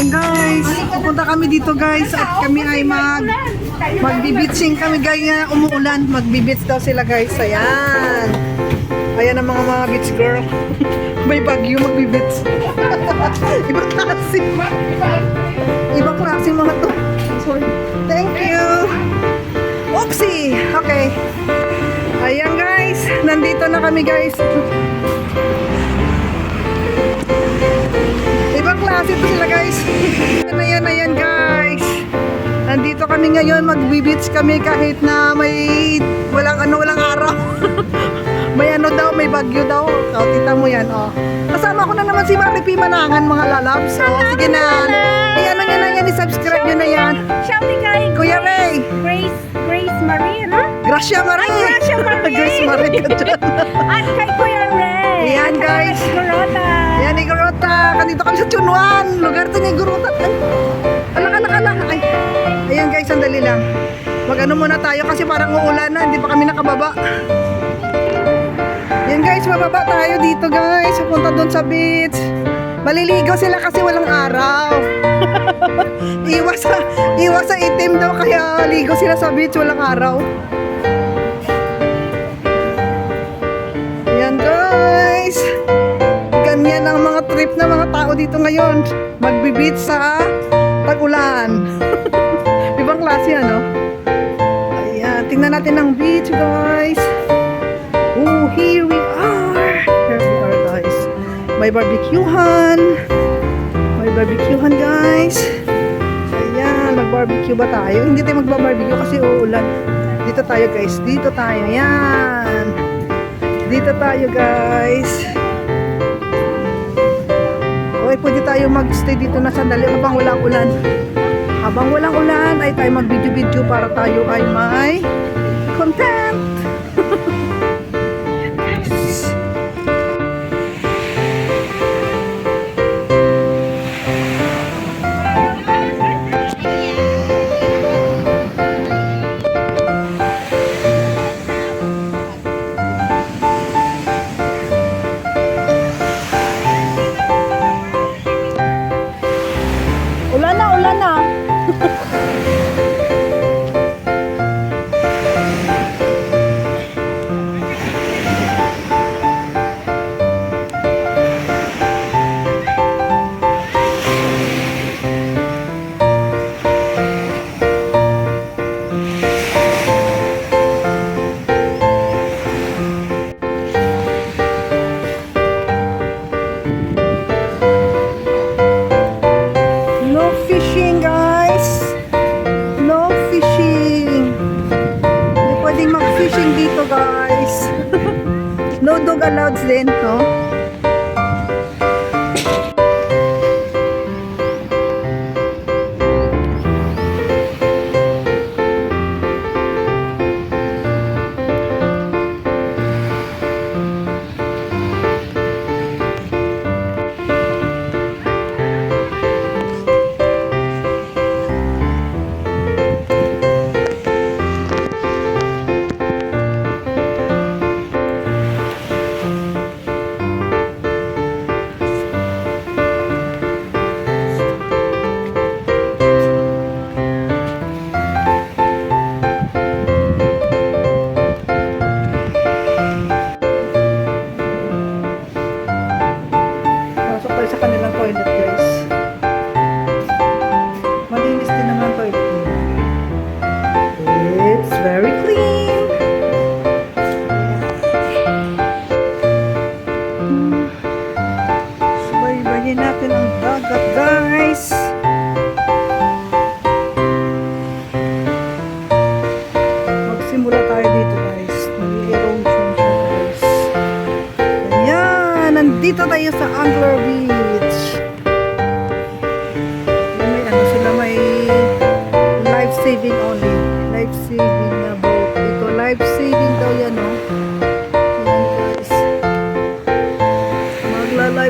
Ayan guys, pupunta kami dito guys at kami ay mag magbibitsing kami guys nga umuulan. Magbibits daw sila guys. Ayan. Ayan ang mga mga beach girl. May bagyo magbibits. Ibang klase. Ibang klase mga to. Sorry. Thank you. Oopsie. Okay. Ayan guys, nandito na kami guys. Klase to sila guys. Ayan, ayan, guys. Nandito kami ngayon, magbibits kami kahit na may walang ano, walang araw. may ano daw, may bagyo daw. O, kita mo yan, oh. Kasama ko na naman si Maripi Manangan, mga lalabs. So, sige na. Eh, ano nyo na yan, i-subscribe nyo na yan. Kay Kuya Ray, Grace, Grace Marie, ano? Gracia Marie. Ay, Gracia Marie. Grace Marie. At kay Kuya. Ayan, guys. Gorota. Yan, Igorota. Kanito kami sa Chunwan. Lugar to ni Igorota. Alak, alak, alak. Ay, ayan guys, sandali lang. Mag-ano muna tayo kasi parang uulan na. Hindi pa kami nakababa. Yan guys, mababa tayo dito guys. Punta doon sa beach. Maliligo sila kasi walang araw. iwas sa, iwas sa itim daw kaya ligo sila sa beach walang araw. Ganyan ang mga trip na mga tao dito ngayon. Magbibit sa pag-ulan. Ibang klase ano? Ayan, tingnan natin ang beach guys. Oh, here we are. Here we are guys. May barbecuehan. May barbecuehan guys. Ayan, mag-barbecue ba tayo? Hindi tayo magba-barbecue kasi uulan. Dito tayo guys. Dito tayo. Ayan. Dito tayo guys. Tayo mag-stay dito na sandali habang walang ulan. Habang walang ulan ay tayo mag-video-video para tayo ay may content. Dito, guys. no dog allowed din, no?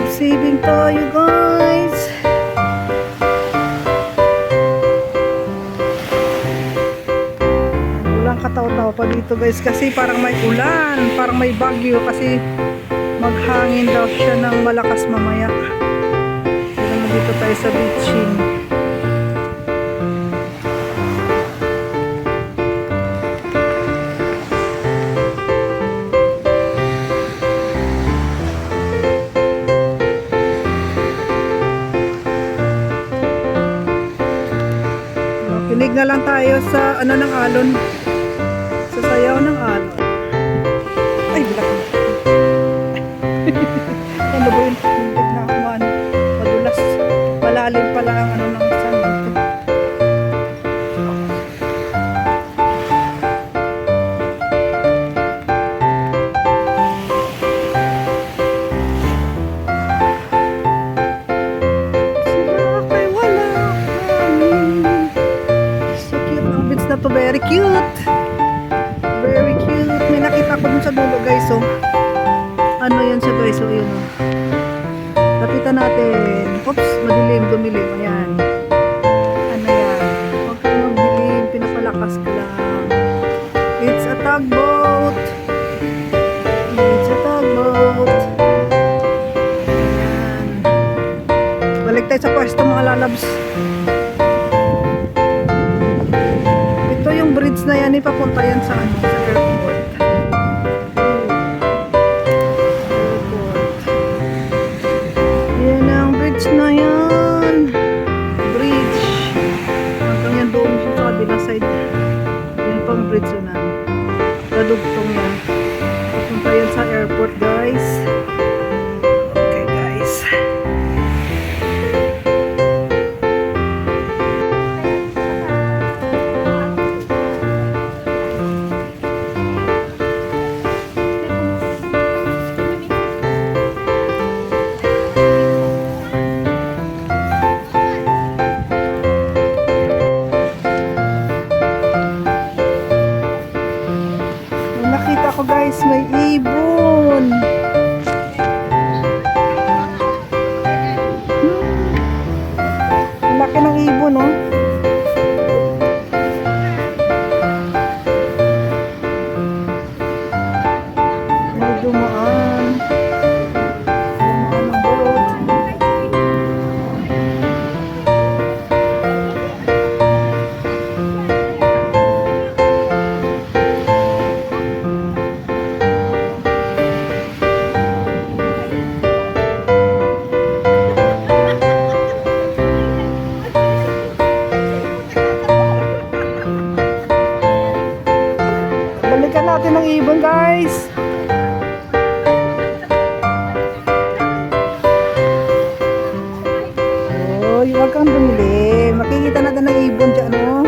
Magla-life saving tayo, guys. Walang kataw-taw pa dito, guys. Kasi parang may ulan. Parang may bagyo. Kasi maghangin daw siya ng malakas mamaya. Pero Dito tayo sa beaching. Tayo sa ano ng alon. Sa sayaw ng alon. Ay, bilak na. ano ba yun? Hindi na ako ano. Madulas. Malalim pala ang ano cute. Very cute. May nakita ko dun sa dulo guys. So, ano yan siya guys. So, yun. Oh. Lapitan natin. Oops, madilim, dumilim. Ayan. Ano yan? Huwag kang magdilim. Pinapalakas ko lang. It's a tugboat. It's a tugboat. Ayan. Balik tayo sa pwesto mga lalabs. Na yan, sa ano, sa. Airport. May ibon. Natin ang ibon, guys. Uy, huwag kang bumili. Makikita natin ang ibon dyan, no?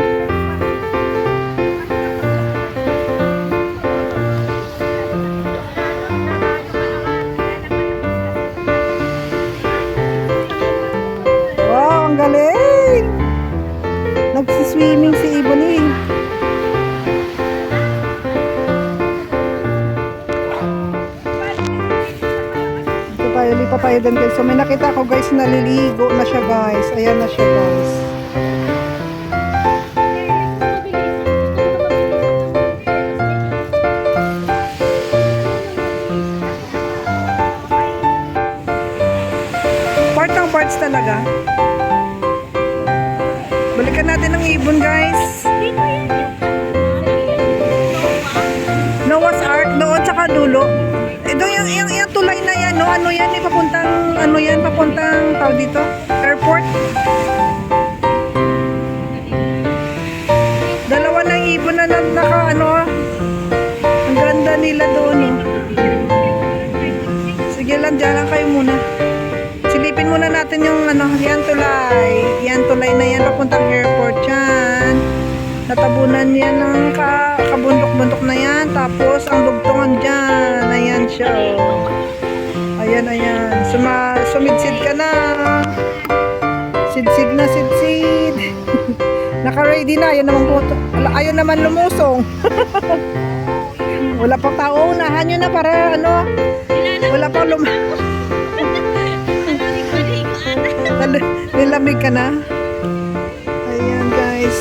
Wow, ang galing! Nagsiswimming si Ibon eh. Din guys. So may nakita ko guys, naliligo na siya guys. Ayan na siya guys. Part ng parts talaga. Balikan natin ang ibon guys. Ano yan? Eh, papuntang, ano yan? Papuntang, tao dito? Airport? Dalawa ng ibon na, na naka, ano, ang ganda nila doon, no? Sige lang, dyan lang kayo muna. Silipin muna natin yung, ano, yan tulay. Yan tulay na yan, papuntang airport yan. Natabunan yan ng ka, kabundok-bundok na yan. Tapos, ang dugtungan dyan. Ayan siya. oh. Suma, sumidsid ka na. Sidsid na, sidsid. Naka-ready na. Ayaw naman, po, ayaw naman lumusong. Wala pa tao. Unahan nyo na para, ano, wala pa lum... Nilamig ka na. Ayan, guys.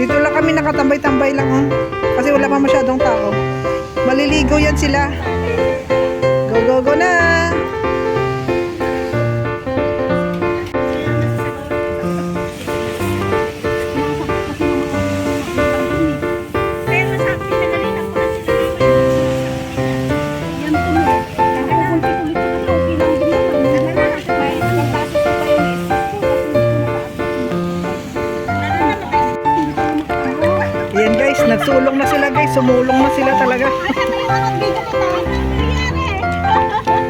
Dito lang kami nakatambay-tambay lang, oh. Kasi wala pa masyadong tao. Maliligo yan sila. Go, go, go na! Sumulong na sila talaga.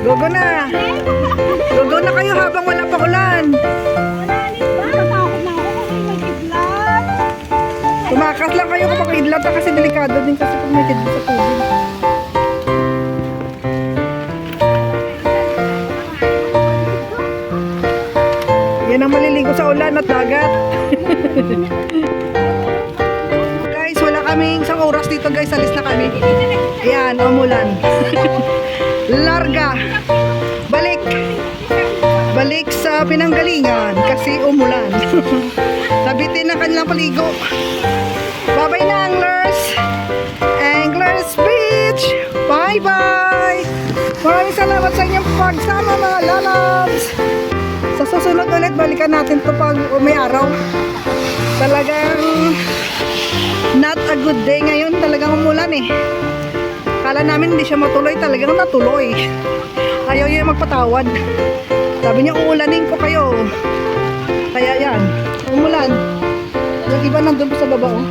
Gogo na. Gogo na kayo habang wala pa ulan. Tumakas lang kayo kapag idlat na kasi delikado din kasi pag may guys. Alis na kami. Ayan, umulan. Larga. Balik. Balik sa pinanggalingan kasi umulan. Nabitin na kanilang paligo. Bye-bye na anglers. Anglers Beach. Bye-bye. Maraming salamat sa inyong pagsama mga lalabs. Sa susunod ulit, balikan natin to pag may araw. Talagang not a good day ngayon. Talagang umulan eh. Kala namin hindi siya matuloy. Talagang natuloy. Ayaw niya magpatawad. Sabi niya, uulanin ko kayo. Kaya yan, umulan. Yung iba nandun pa sa baba, oh.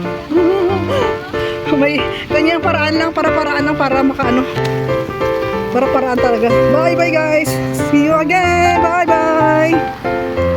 May kanyang paraan lang, para paraan lang, para makaano. Para paraan talaga. Bye bye guys. See you again. Bye bye.